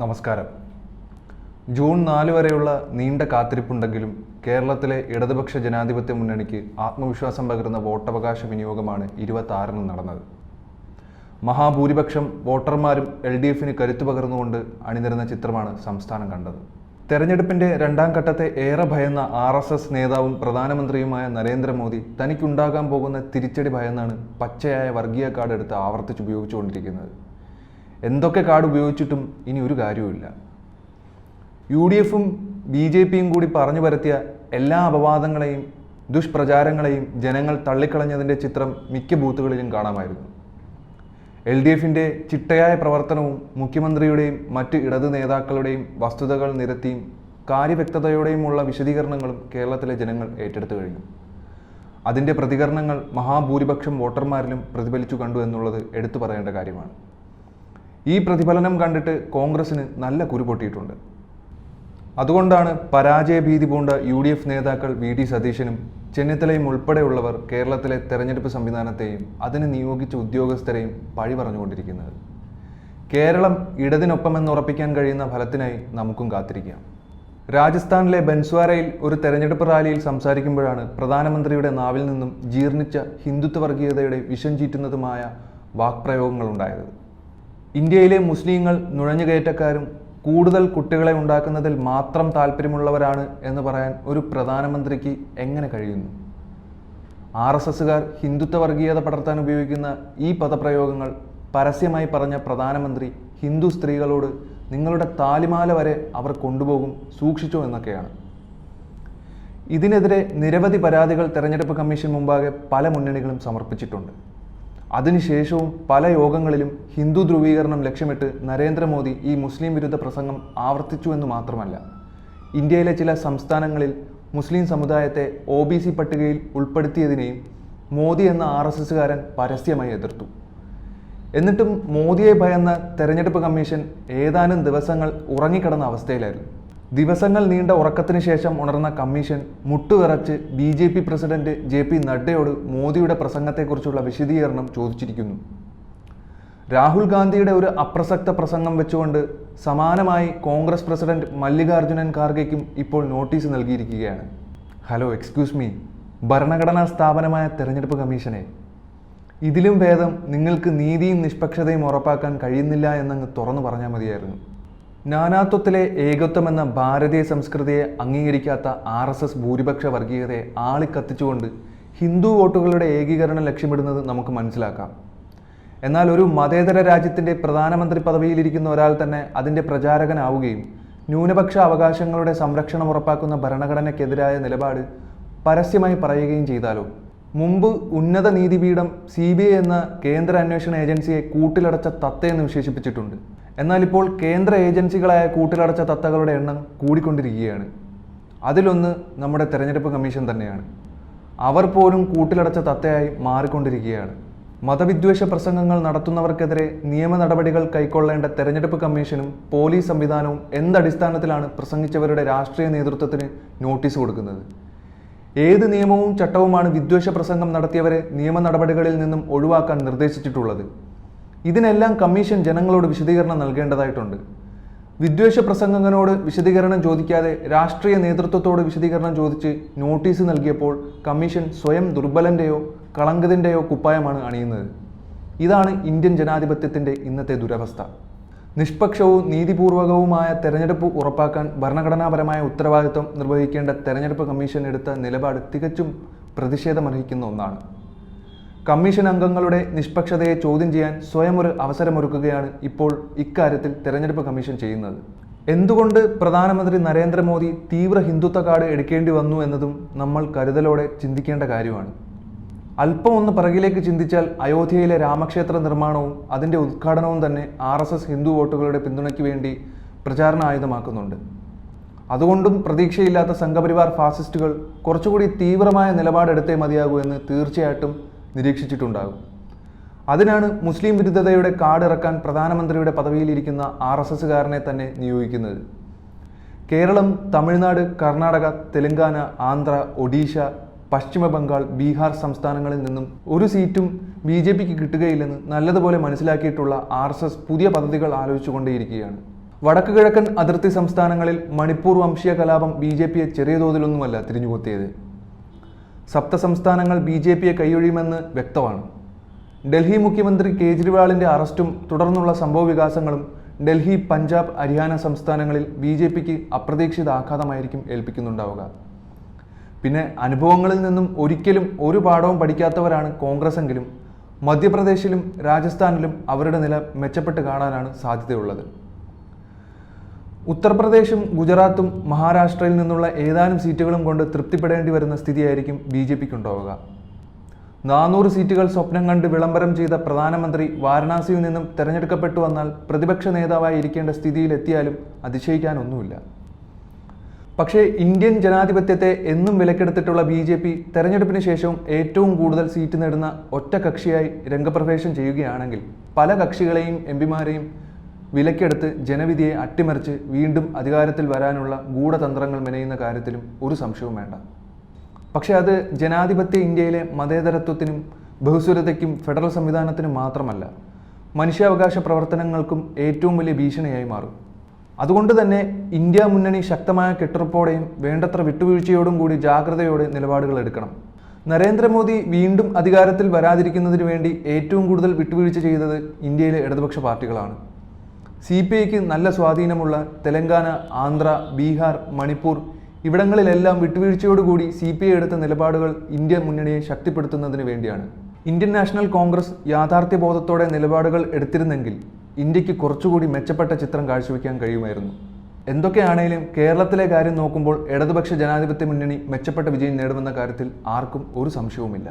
നമസ്കാരം. ജൂൺ നാല് വരെയുള്ള നീണ്ട കാത്തിരിപ്പുണ്ടെങ്കിലും കേരളത്തിലെ ഇടതുപക്ഷ ജനാധിപത്യ മുന്നണിക്ക് ആത്മവിശ്വാസം പകരുന്ന വോട്ടവകാശ വിനിയോഗമാണ് ഇരുപത്തി നടന്നത്. മഹാഭൂരിപക്ഷം വോട്ടർമാരും എൽ ഡി എഫിന് കരുത്തു പകർന്നുകൊണ്ട് അണിനിരുന്ന ചിത്രമാണ് സംസ്ഥാനം കണ്ടത്. തെരഞ്ഞെടുപ്പിന്റെ രണ്ടാം ഘട്ടത്തെ ഏറെ ഭയന്ന ആർ എസ് എസ് നേതാവും പ്രധാനമന്ത്രിയുമായ നരേന്ദ്രമോദി തനിക്കുണ്ടാകാൻ പോകുന്ന തിരിച്ചടി ഭയന്നാണ് പച്ചയായ വർഗീയ കാർഡ് എടുത്ത് ആവർത്തിച്ച് ഉപയോഗിച്ചുകൊണ്ടിരിക്കുന്നത്. എന്തൊക്കെ കാർഡ് ഉപയോഗിച്ചിട്ടും ഇനി ഒരു കാര്യവുമില്ല. യു ഡി എഫും ബി ജെ പിയും കൂടി പറഞ്ഞു പരത്തിയ എല്ലാ അപവാദങ്ങളെയും ദുഷ്പ്രചാരങ്ങളെയും ജനങ്ങൾ തള്ളിക്കളഞ്ഞതിന്റെ ചിത്രം മിക്ക ബൂത്തുകളിലും കാണാമായിരുന്നു. എൽ ഡി എഫിന്റെ ചിട്ടയായ പ്രവർത്തനവും മുഖ്യമന്ത്രിയുടെയും മറ്റ് ഇടത് നേതാക്കളുടെയും വസ്തുതകൾ നിരത്തിയും കാര്യവ്യക്തതയോടെയുമുള്ള വിശദീകരണങ്ങളും കേരളത്തിലെ ജനങ്ങൾ ഏറ്റെടുത്തു കഴിഞ്ഞു. അതിന്റെ പ്രതികരണങ്ങൾ മഹാഭൂരിപക്ഷം വോട്ടർമാരിലും പ്രതിഫലിച്ചു കണ്ടു എന്നുള്ളത് എടുത്തു പറയേണ്ട കാര്യമാണ്. ഈ പ്രതിഫലനം കണ്ടിട്ട് കോൺഗ്രസിന് നല്ല കുരു പൊട്ടിയിട്ടുണ്ട്. അതുകൊണ്ടാണ് പരാജയഭീതി പൂണ്ട യു ഡി എഫ് നേതാക്കൾ വി ഡി സതീശനും ചെന്നിത്തലയും ഉൾപ്പെടെയുള്ളവർ കേരളത്തിലെ തെരഞ്ഞെടുപ്പ് സംവിധാനത്തെയും അതിന് നിയോഗിച്ച ഉദ്യോഗസ്ഥരെയും പഴി പറഞ്ഞുകൊണ്ടിരിക്കുന്നത്. കേരളം ഇടതിനൊപ്പമെന്ന് ഉറപ്പിക്കാൻ കഴിയുന്ന ഫലത്തിനായി നമുക്കും കാത്തിരിക്കാം. രാജസ്ഥാനിലെ ബൻസ്വാരയിൽ ഒരു തെരഞ്ഞെടുപ്പ് റാലിയിൽ സംസാരിക്കുമ്പോഴാണ് പ്രധാനമന്ത്രിയുടെ നാവിൽ നിന്നും ജീർണിച്ച ഹിന്ദുത്വ വർഗീയതയുടെ വിഷം ചീറ്റുന്നതുമായ വാക്പ്രയോഗങ്ങളുണ്ടായത്. ഇന്ത്യയിലെ മുസ്ലിങ്ങൾ നുഴഞ്ഞുകയറ്റക്കാരും കൂടുതൽ കുട്ടികളെ ഉണ്ടാക്കുന്നതിൽ മാത്രം താല്പര്യമുള്ളവരാണ് എന്ന് പറയാൻ ഒരു പ്രധാനമന്ത്രിക്ക് എങ്ങനെ കഴിയുന്നു? ആർ എസ് എസുകാർ ഹിന്ദുത്വ വർഗീയത പടർത്താൻ ഉപയോഗിക്കുന്ന ഈ പദപ്രയോഗങ്ങൾ പരസ്യമായി പറഞ്ഞ പ്രധാനമന്ത്രി ഹിന്ദു സ്ത്രീകളോട് നിങ്ങളുടെ താലിമാല വരെ അവർ കൊണ്ടുപോകും സൂക്ഷിച്ചോ എന്നൊക്കെയാണ്. ഇതിനെതിരെ നിരവധി പരാതികൾ തെരഞ്ഞെടുപ്പ് കമ്മീഷൻ മുമ്പാകെ പല മുന്നണികളും സമർപ്പിച്ചിട്ടുണ്ട്. അതിനുശേഷവും പല യോഗങ്ങളിലും ഹിന്ദു ധ്രുവീകരണം ലക്ഷ്യമിട്ട് നരേന്ദ്രമോദി ഈ മുസ്ലിം വിരുദ്ധ പ്രസംഗം ആവർത്തിച്ചു എന്ന് മാത്രമല്ല. ഇന്ത്യയിലെ ചില സംസ്ഥാനങ്ങളിൽ മുസ്ലിം സമുദായത്തെ ഒ ബി സി പട്ടികയിൽ ഉൾപ്പെടുത്തിയതിനെയും മോദി എന്ന ആർ എസ് എസ്സുകാരൻ പരസ്യമായി എതിർത്തു. എന്നിട്ടും മോദിയെ ഭയന്ന തെരഞ്ഞെടുപ്പ് കമ്മീഷൻ ഏതാനും ദിവസങ്ങൾ ഉറങ്ങിക്കിടന്ന അവസ്ഥയിലായിരുന്നു. ദിവസങ്ങൾ നീണ്ട ഉറക്കത്തിന് ശേഷം ഉണർന്ന commission മുട്ടുവിറച്ച് B J P president J P നഡ്ഡയോട് മോദിയുടെ പ്രസംഗത്തെക്കുറിച്ചുള്ള വിശദീകരണം ചോദിച്ചിരിക്കുന്നു. രാഹുൽ ഗാന്ധിയുടെ ഒരു അപ്രസക്ത പ്രസംഗം വെച്ചുകൊണ്ട് സമാനമായി കോൺഗ്രസ് പ്രസിഡന്റ് മല്ലികാർജുനൻ ഖാർഗെക്കും ഇപ്പോൾ നോട്ടീസ് നൽകിയിരിക്കുകയാണ്. Hello excuse me. ഭരണഘടനാ സ്ഥാപനമായ തെരഞ്ഞെടുപ്പ് കമ്മീഷനെ. ഇതിലും ഭേദം നിങ്ങൾക്ക് നീതിയും നിഷ്പക്ഷതയും ഉറപ്പാക്കാൻ കഴിയുന്നില്ല എന്നങ്ങ് തുറന്നു പറഞ്ഞാൽ മതിയായിരുന്നു. നാനാത്വത്തിലെ ഏകത്വം എന്ന ഭാരതീയ സംസ്കൃതിയെ അംഗീകരിക്കാത്ത ആർ എസ് എസ് ഭൂരിപക്ഷ വർഗീയതയെ ആളിക്കത്തിച്ചുകൊണ്ട് ഹിന്ദു വോട്ടുകളുടെ ഏകീകരണം ലക്ഷ്യമിടുന്നത് നമുക്ക് മനസ്സിലാക്കാം. എന്നാൽ ഒരു മതേതര രാജ്യത്തിന്റെ പ്രധാനമന്ത്രി പദവിയിലിരിക്കുന്ന ഒരാൾ തന്നെ അതിന്റെ പ്രചാരകനാവുകയും ന്യൂനപക്ഷ അവകാശങ്ങളുടെ സംരക്ഷണം ഉറപ്പാക്കുന്ന ഭരണഘടനയ്ക്കെതിരായ നിലപാട് പരസ്യമായി പറയുകയും ചെയ്താലോ? മുമ്പ് ഉന്നത നീതിപീഠം സി എന്ന കേന്ദ്ര അന്വേഷണ ഏജൻസിയെ കൂട്ടിലടച്ച തത്തയെന്ന് വിശേഷിപ്പിച്ചിട്ടുണ്ട്. എന്നാൽ ഇപ്പോൾ കേന്ദ്ര ഏജൻസികളായ കൂട്ടിലടച്ച തത്തകളുടെ എണ്ണം കൂടിക്കൊണ്ടിരിക്കുകയാണ്. അതിലൊന്ന് നമ്മുടെ തെരഞ്ഞെടുപ്പ് കമ്മീഷൻ തന്നെയാണ്. അവർ പോലും കൂട്ടിലടച്ച തത്തയായി മാറിക്കൊണ്ടിരിക്കുകയാണ്. മതവിദ്വേഷ പ്രസംഗങ്ങൾ നടത്തുന്നവർക്കെതിരെ നിയമ നടപടികൾ കൈക്കൊള്ളേണ്ട തെരഞ്ഞെടുപ്പ് കമ്മീഷനും പോലീസ് സംവിധാനവും എന്തടിസ്ഥാനത്തിലാണ് പ്രസംഗിച്ചവരുടെ രാഷ്ട്രീയ നേതൃത്വത്തിന് നോട്ടീസ് കൊടുക്കുന്നത്. ഏത് നിയമവും ചട്ടവുമാണ് വിദ്വേഷ പ്രസംഗം നടത്തിയവരെ നിയമ നടപടികളിൽ നിന്നും ഒഴിവാക്കാൻ നിർദ്ദേശിച്ചിട്ടുള്ളത്. ഇതിനെല്ലാം കമ്മീഷൻ ജനങ്ങളോട് വിശദീകരണം നൽകേണ്ടതായിട്ടുണ്ട്. വിദ്വേഷ പ്രസംഗങ്ങനോട് വിശദീകരണം ചോദിക്കാതെ രാഷ്ട്രീയ നേതൃത്വത്തോട് വിശദീകരണം ചോദിച്ച് നോട്ടീസ് നൽകിയപ്പോൾ കമ്മീഷൻ സ്വയം ദുർബലന്റെയോ കളങ്കതിന്റെയോ കുപ്പായമാണ് അണിയുന്നത്. ഇതാണ് ഇന്ത്യൻ ജനാധിപത്യത്തിന്റെ ഇന്നത്തെ ദുരവസ്ഥ. നിഷ്പക്ഷവും നീതിപൂർവകവുമായ തെരഞ്ഞെടുപ്പ് ഉറപ്പാക്കാൻ ഭരണഘടനാപരമായ ഉത്തരവാദിത്വം നിർവഹിക്കേണ്ട തെരഞ്ഞെടുപ്പ് കമ്മീഷൻ എടുത്ത നിലപാട് തികച്ചും പ്രതിഷേധമർഹിക്കുന്ന ഒന്നാണ്. കമ്മീഷൻ അംഗങ്ങളുടെ നിഷ്പക്ഷതയെ ചോദ്യം ചെയ്യാൻ സ്വയം ഒരു അവസരമൊരുക്കുകയാണ് ഇപ്പോൾ ഇക്കാര്യത്തിൽ തെരഞ്ഞെടുപ്പ് കമ്മീഷൻ ചെയ്യുന്നത്. എന്തുകൊണ്ട് പ്രധാനമന്ത്രി നരേന്ദ്രമോദി തീവ്ര ഹിന്ദുത്വ കാർഡ് എടുക്കേണ്ടി വന്നു എന്നതും നമ്മൾ കരുതലോടെ ചിന്തിക്കേണ്ട കാര്യമാണ്. അല്പം ഒന്ന് പിറകിലേക്ക് ചിന്തിച്ചാൽ അയോധ്യയിലെ രാമക്ഷേത്ര നിർമ്മാണവും അതിന്റെ ഉദ്ഘാടനവും തന്നെ ആർ എസ് എസ് ഹിന്ദു വോട്ടുകളുടെ പിന്തുണയ്ക്ക് വേണ്ടി പ്രചാരണ ആയുധമാക്കുന്നുണ്ട് അതുകൊണ്ടും പ്രതീക്ഷയില്ലാത്ത സംഘപരിവാർ ഫാസിസ്റ്റുകൾ കുറച്ചുകൂടി തീവ്രമായ നിലപാടെടുത്തേ മതിയാകൂ എന്ന് തീർച്ചയായിട്ടും നിരീക്ഷിച്ചിട്ടുണ്ടാകും. അതിനാണ് മുസ്ലിം വിരുദ്ധതയുടെ കാർഡ് ഇറക്കാൻ പ്രധാനമന്ത്രിയുടെ പദവിയിലിരിക്കുന്ന ആർ എസ് എസ്സുകാരനെ തന്നെ നിയോഗിക്കുന്നത്. കേരളം തമിഴ്നാട് കർണാടക തെലങ്കാന ആന്ധ്ര ഒഡീഷ പശ്ചിമ ബംഗാൾ ബീഹാർ സംസ്ഥാനങ്ങളിൽ നിന്നും ഒരു സീറ്റും ബി ജെ പിക്ക് കിട്ടുകയില്ലെന്ന് നല്ലതുപോലെ മനസ്സിലാക്കിയിട്ടുള്ള ആർ എസ് എസ് പുതിയ പദ്ധതികൾ ആലോചിച്ചുകൊണ്ടേയിരിക്കുകയാണ്. വടക്ക് കിഴക്കൻ അതിർത്തി സംസ്ഥാനങ്ങളിൽ മണിപ്പൂർ വംശീയ കലാപം ബി ജെ പിയെ ചെറിയ തോതിലൊന്നുമല്ല തിരിഞ്ഞുകൊത്തിയത്. സപ്ത സംസ്ഥാനങ്ങൾ ബി ജെ പിയെ കൈയൊഴിയുമെന്ന് വ്യക്തമാണ്. ഡൽഹി മുഖ്യമന്ത്രി കേജ്രിവാളിന്റെ അറസ്റ്റും തുടർന്നുള്ള സംഭവ വികാസങ്ങളും ഡൽഹി പഞ്ചാബ് ഹരിയാന സംസ്ഥാനങ്ങളിൽ ബി ജെ പിക്ക് അപ്രതീക്ഷിത ആഘാതമായിരിക്കും ഏൽപ്പിക്കുന്നുണ്ടാവുക. പിന്നെ അനുഭവങ്ങളിൽ നിന്നും ഒരിക്കലും ഒരു പാഠവും പഠിക്കാത്തവരാണ് കോൺഗ്രസ് എങ്കിലും മധ്യപ്രദേശിലും രാജസ്ഥാനിലും അവരുടെ നില മെച്ചപ്പെട്ട് കാണാനാണ് സാധ്യതയുള്ളത്. ഉത്തർപ്രദേശും ഗുജറാത്തും മഹാരാഷ്ട്രയിൽ നിന്നുള്ള ഏതാനും സീറ്റുകളും കൊണ്ട് തൃപ്തിപ്പെടേണ്ടി വരുന്ന സ്ഥിതിയായിരിക്കും ബി ജെ പിക്ക് ഉണ്ടാവുക നാനൂറ് സീറ്റുകൾ സ്വപ്നം കണ്ട് വിളംബരം ചെയ്ത പ്രധാനമന്ത്രി വാരണാസിയിൽ നിന്നും തെരഞ്ഞെടുക്കപ്പെട്ടു വന്നാൽ പ്രതിപക്ഷ നേതാവായി ഇരിക്കേണ്ട സ്ഥിതിയിലെത്തിയാലും അതിശയിക്കാനൊന്നുമില്ല. പക്ഷേ ഇന്ത്യൻ ജനാധിപത്യത്തെ എന്നും വിലക്കെടുത്തിട്ടുള്ള ബി ജെ പി തെരഞ്ഞെടുപ്പിന് ശേഷവും ഏറ്റവും കൂടുതൽ സീറ്റ് നേടുന്ന ഒറ്റ കക്ഷിയായി രംഗപ്രവേശം ചെയ്യുകയാണെങ്കിൽ പല കക്ഷികളെയും എം പിമാരെയും വിലക്കെടുത്ത് ജനവിധിയെ അട്ടിമറിച്ച് വീണ്ടും അധികാരത്തിൽ വരാനുള്ള ഗൂഢതന്ത്രങ്ങൾ മെനയുന്ന കാര്യത്തിലും ഒരു സംശയവും വേണ്ട. പക്ഷേ അത് ജനാധിപത്യ ഇന്ത്യയിലെ മതേതരത്വത്തിനും ബഹുസ്വരതയ്ക്കും ഫെഡറൽ സംവിധാനത്തിനും മാത്രമല്ല മനുഷ്യാവകാശ പ്രവർത്തനങ്ങൾക്കും ഏറ്റവും വലിയ ഭീഷണിയായി മാറും. അതുകൊണ്ട് തന്നെ ഇന്ത്യ മുന്നണി ശക്തമായ കെട്ടുറപ്പോടെയും വേണ്ടത്ര വിട്ടുവീഴ്ചയോടും കൂടി ജാഗ്രതയോടെ നിലപാടുകൾ എടുക്കണം. നരേന്ദ്രമോദി വീണ്ടും അധികാരത്തിൽ വരാതിരിക്കുന്നതിന് വേണ്ടി ഏറ്റവും കൂടുതൽ വിട്ടുവീഴ്ച ചെയ്തത് ഇന്ത്യയിലെ ഇടതുപക്ഷ പാർട്ടികളാണ്. സി പി ഐക്ക് നല്ല സ്വാധീനമുള്ള തെലങ്കാന ആന്ധ്ര ബീഹാർ മണിപ്പൂർ ഇവിടങ്ങളിലെല്ലാം വിട്ടുവീഴ്ചയോടുകൂടി സി പി ഐ എടുത്ത നിലപാടുകൾ ഇന്ത്യ മുന്നണിയെ ശക്തിപ്പെടുത്തുന്നതിന് വേണ്ടിയാണ്. ഇന്ത്യൻ നാഷണൽ കോൺഗ്രസ് യാഥാർത്ഥ്യബോധത്തോടെ നിലപാടുകൾ എടുത്തിരുന്നെങ്കിൽ ഇന്ത്യയ്ക്ക് കുറച്ചുകൂടി മെച്ചപ്പെട്ട ചിത്രം കാഴ്ചവെക്കാൻ കഴിയുമായിരുന്നു. എന്തൊക്കെയാണേലും കേരളത്തിലെ കാര്യം നോക്കുമ്പോൾ ഇടതുപക്ഷ ജനാധിപത്യ മുന്നണി മെച്ചപ്പെട്ട വിജയം നേടുമെന്ന കാര്യത്തിൽ ആർക്കും ഒരു സംശയവുമില്ല.